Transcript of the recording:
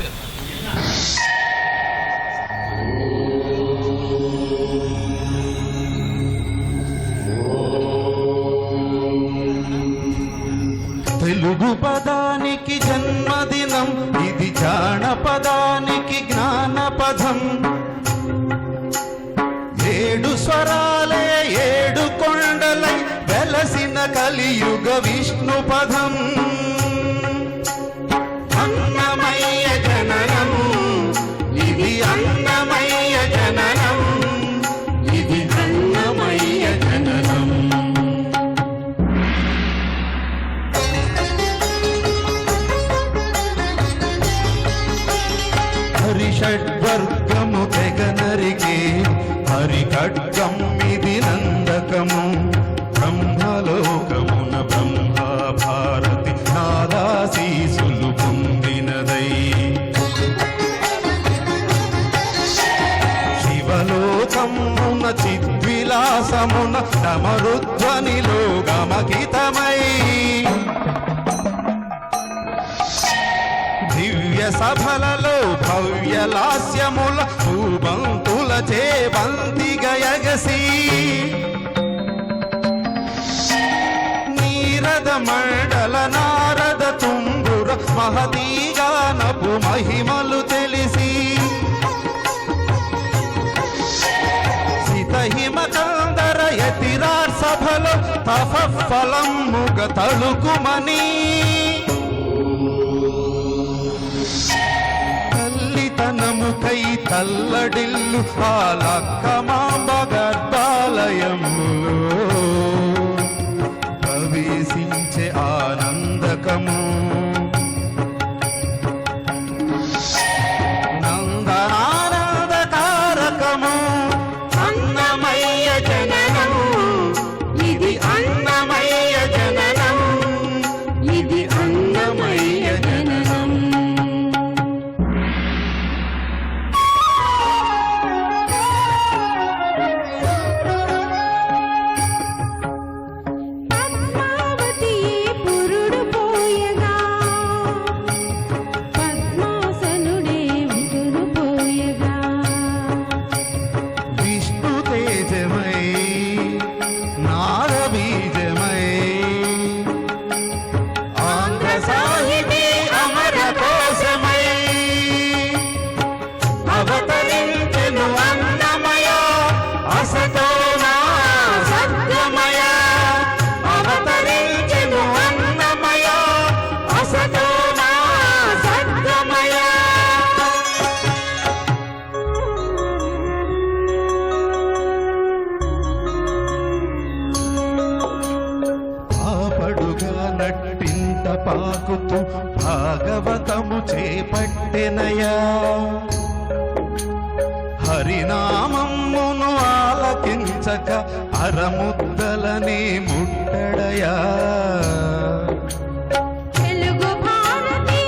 పేరు తెలుగు పదానికి జన్మదినం ఇది జానపదానికి జ్ఞానపదం. ఏడు స్వరాలే ఏడు కొండలై వెలసిన కలియుగ విష్ణు పదం షడ్వర్గము తెగనరికే హరిఖడ్గం ఇది నందకము. బ్రహ్మలోకమున బ్రహ్మ భారతి నాదాశీసులు పొందినదై. శివలోకమున చిద్విలాసమున నమరుధ్వనిలో గమకితమై సభలలో భవ్య లాస్యముల భూబంతుల చేబంతి గయగసి నీరద మండల నారద తుంగుర మహదీగానపు మహిమలు తెలిసి. సితహిమ కందర యతిరార్ సభలో తఫ ఫలం ముగ తలుకుమనీ తల్లితనముకై తల్లడిల్లు ఆలక్కమాంబ గర్భాలయములో ప్రవేశించే ఆనందకము. నట్టింత పాకుతూ భాగవతము చేపట్టెనయా. హరినామమ్మును ఆలకించక అరముద్దలనే ముట్టడయా. తెలుగు భారతి